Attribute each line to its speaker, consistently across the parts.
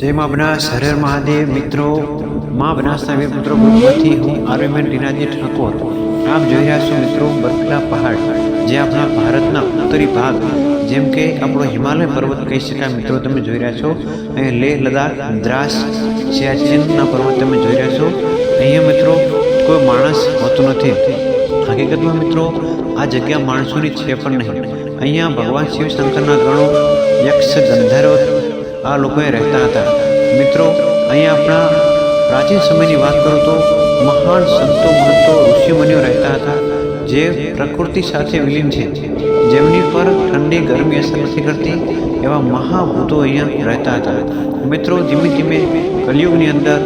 Speaker 1: જય મા બનાસ હરેર મહાદેવ મિત્રો, મા બનાસના વીર મિત્રો ગ્રુપમાંથી હું આર્યમેન રીનાજી ઠાકોર. આપ જોઈ રહ્યા છો મિત્રો બરફીલા પહાડ, જે આપણા ભારતના ઉત્તરી ભાગ, જેમ કે આપણો હિમાલય પર્વત કહી શકાય. મિત્રો, તમે જોઈ રહ્યા છો, અહીં લેહ લદાખ દ્રાસ, સિયાચીનના પર્વત તમે જોઈ રહ્યા છો. અહીંયા મિત્રો કોઈ માણસ હોતું નથી. હકીકતમાં મિત્રો, આ જગ્યા માણસોની છે પણ નહીં. અહીંયા ભગવાન શિવ શંકરના ગણો યક્ષ ગંધર્વ આ લોકોએ રહેતા હતા. મિત્રો, અહીંયા આપણા પ્રાચીન સમયની વાત કરું તો મહાન સંતો મહંતો ઋષિમુનિઓ રહેતા હતા. જે પ્રકૃતિ સાથે વિલીન છે. જેમની પર ઠંડી, ગરમી અસર નથી કરતી એવા મહાભૂતો અહીંયા રહેતા હતા. મિત્રો, ધીમે ધીમે કલયુગની અંદર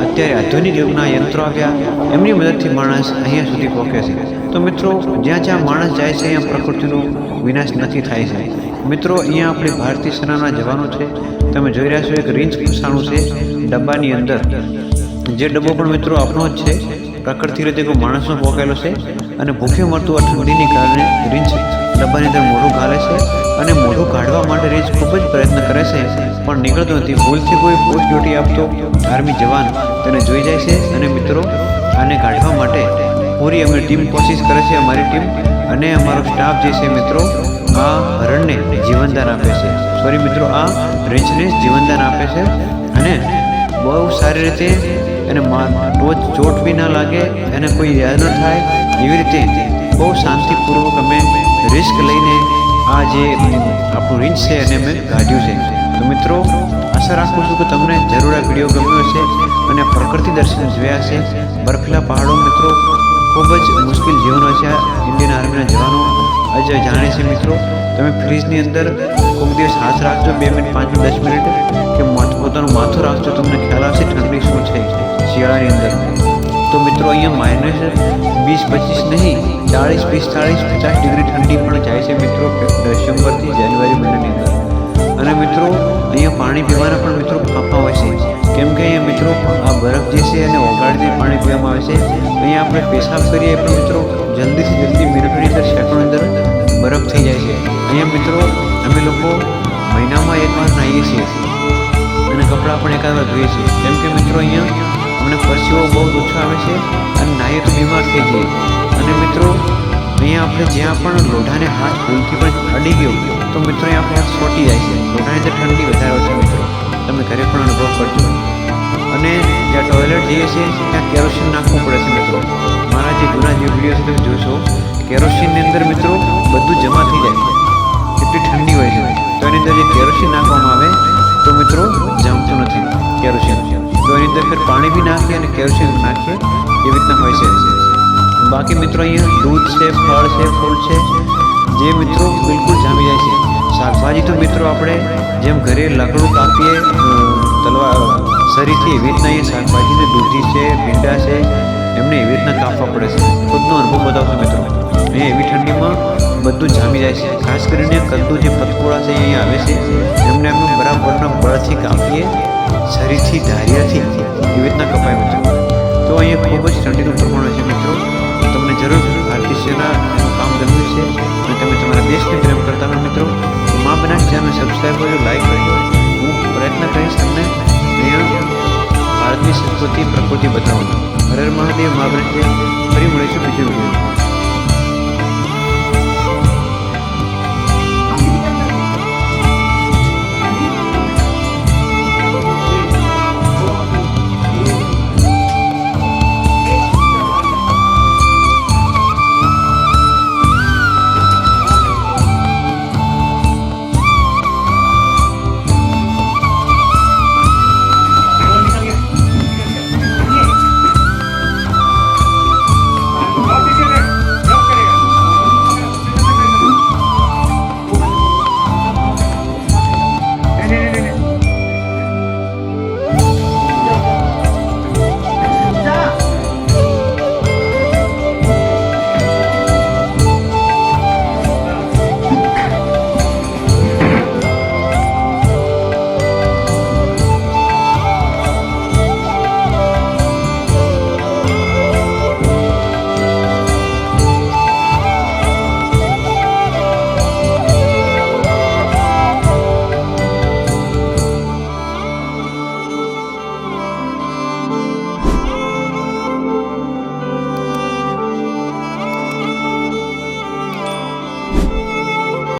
Speaker 1: અત્યારે આધુનિક યુગના યંત્રો આવ્યા. એમની મદદથી માણસ અહીંયા સુધી પહોંચે છે. તો મિત્રો, જ્યાં જ્યાં માણસ જાય છે, અહીંયા પ્રકૃતિનો વિનાશ નથી થાય છે. મિત્રો, અહીંયા આપણી ભારતીય સેનાના જવાનો છે. તમે જોઈ રહ્યા છો એક રીંચ ઘૂસાણું છે ડબ્બાની અંદર. જે ડબ્બો પણ મિત્રો આપણો જ છે. પ્રકૃતિ રીતે કોઈ માણસનો પોકેલો છે અને ભૂખે મળતું આ ઠંડીને કારણે રીંચ ડબ્બાની અંદર મોઢું ઘાલે છે અને મોઢું કાઢવા માટે રીંચ ખૂબ જ પ્રયત્ન કરે છે, પણ નીકળતો નથી. ભૂલથી કોઈ પોસ્ટ ડ્યુટી આપતો આર્મી જવાન તેને જોઈ જાય છે અને મિત્રો, આને કાઢવા માટે પૂરી અમારી ટીમ કોશિશ કરે છે, અમારી ટીમ અને અમારો સ્ટાફ જે છે મિત્રો આ હરણને જીવનદાન આપે છે. સોરી મિત્રો, આ રીંછને જીવનદાન આપે છે અને બહુ સારી રીતે એને મા- ટોચ ચોટ બી ના લાગે, એને કોઈ યાદ ન થાય. એવી રીતે બહુ શાંતિપૂર્વક અમે રિસ્ક લઈને આ જે આપણું રીંછ છે એને અમે કાઢ્યું છે. તો મિત્રો, આશા રાખું છું કે તમને જરૂર આ વીડિયો ગમ્યો હશે અને પ્રકૃતિ દર્શન જોયા છે બરફીલા પહાડો મિત્રો ખૂબ જ મુશ્કેલ જીવન હોય છે ઇન્ડિયન આર્મીના જવાનો. આજે જાણે છે મિત્રો, તમે ફ્રીજની અંદર કોઈક દિવસ હાથ રાખજો, બે મિનિટ, પાંચ મિનિટ, દસ મિનિટ, કે પોતાનું માથું રાખજો. તમને ખ્યાલ આવશે ઠંડી શું છે શિયાળાની અંદર. તો મિત્રો, અહીંયા માઇનસ વીસ, પચીસ નહીં, ચાળીસ, પિસ્તાળીસ, પચાસ ડિગ્રી ઠંડી પણ જાય છે મિત્રો ડિસેમ્બરથી જાન્યુઆરી મહિનાની અંદર. અને મિત્રો, અહીંયા પાણી પીવાના પણ મિત્રો ફાંફા હોય છે. કેમ કે અહીંયા મિત્રો બરફ જે છે એને ઓગાળીને પાણી પીવામાં આવે છે. અહીંયા આપણે પેશાબ કરીએ પણ મિત્રો, જલ્દીથી જલ્દી મિનિટની અંદર સેકન્ડની અંદર બરફ થઈ જાય છે. અહીંયા મિત્રો, અમે લોકો મહિનામાં એક વાર નાહીએ છીએ. અને કપડાં પણ એકાદ વાર ધોઈએ છીએ. કેમ કે મિત્રો, અહીંયા અમને પરસીઓ બહુ ઓછો આવે છે અને નાહીએ તો બીમાર થઈ જઈએ. અને મિત્રો, અહીંયા આપણે જ્યાં પણ લોઢાને હાથ ભૂલથી પણ અડી ગયો, તો મિત્રો, અહીંયા આપણે હાથ સોટી જાય છે. લોઢાની અંદર ઠંડી વધારે છે મિત્રો. તમે ઘરે પણ અનુભવ કરજો. અને જ્યાં ટોયલેટ જઈએ છીએ ત્યાં કેરોસીન નાખવું પડે છે મિત્રો. મારા જે જૂના જે વીડિયો છે તમે જોશો. કેરોસીનની અંદર મિત્રો બધું જમા થઈ જાય. એટલી ઠંડી હોય છે. તો એની અંદર જે કેરોસીન નાખવામાં આવે તો મિત્રો જમતું નથી કેરોસીન તો એની અંદર ફેર પાણી બી નાખીએ અને કેરોસીન નાખીએ એવી રીતના હોય છે. બાકી મિત્રો અહીંયા દૂધ છે ફળ છે ફૂલ છે જે મિત્રો બિલકુલ જામી જાય છે. શાકભાજી તો મિત્રો આપણે જેમ ઘરે લાકડું કાપીએ અ, સરીથી એવી રીતના એ શાકભાજીને દૂધી છે, ભીંડા છે, એમને એવી રીતના કાપવા પડે છે. ખુદનો અનુભવ બતાવશો મિત્રો. અહીંયા એવી ઠંડીમાં બધું જામી જાય છે. ખાસ કરીને કદ્દુ જે પતકોળા છે અહીંયા આવે છે. એમને એમને બરાબરના બળથી કાપીએ, શરીરથી, ધારિયાથી એવી રીતના કપાય મિત્રો. તો અહીંયા ખૂબ જ ઠંડીનું પ્રમાણ છે મિત્રો. તમને જરૂર ભારતીય સેનાનું કામ ગમ્યું છે અને તમે તમારા દેશને પ્રેમ કરતા હોય મિત્રો. મા બનાસ ચેનલ સબસ્ક્રાઈબ કરજો લાઈક કરજો. આપણી સંસ્કૃતિ પ્રકૃતિ બતાવો હર મહાદેવ મહાભારત ફરી મળીશું બીજું વીડિયો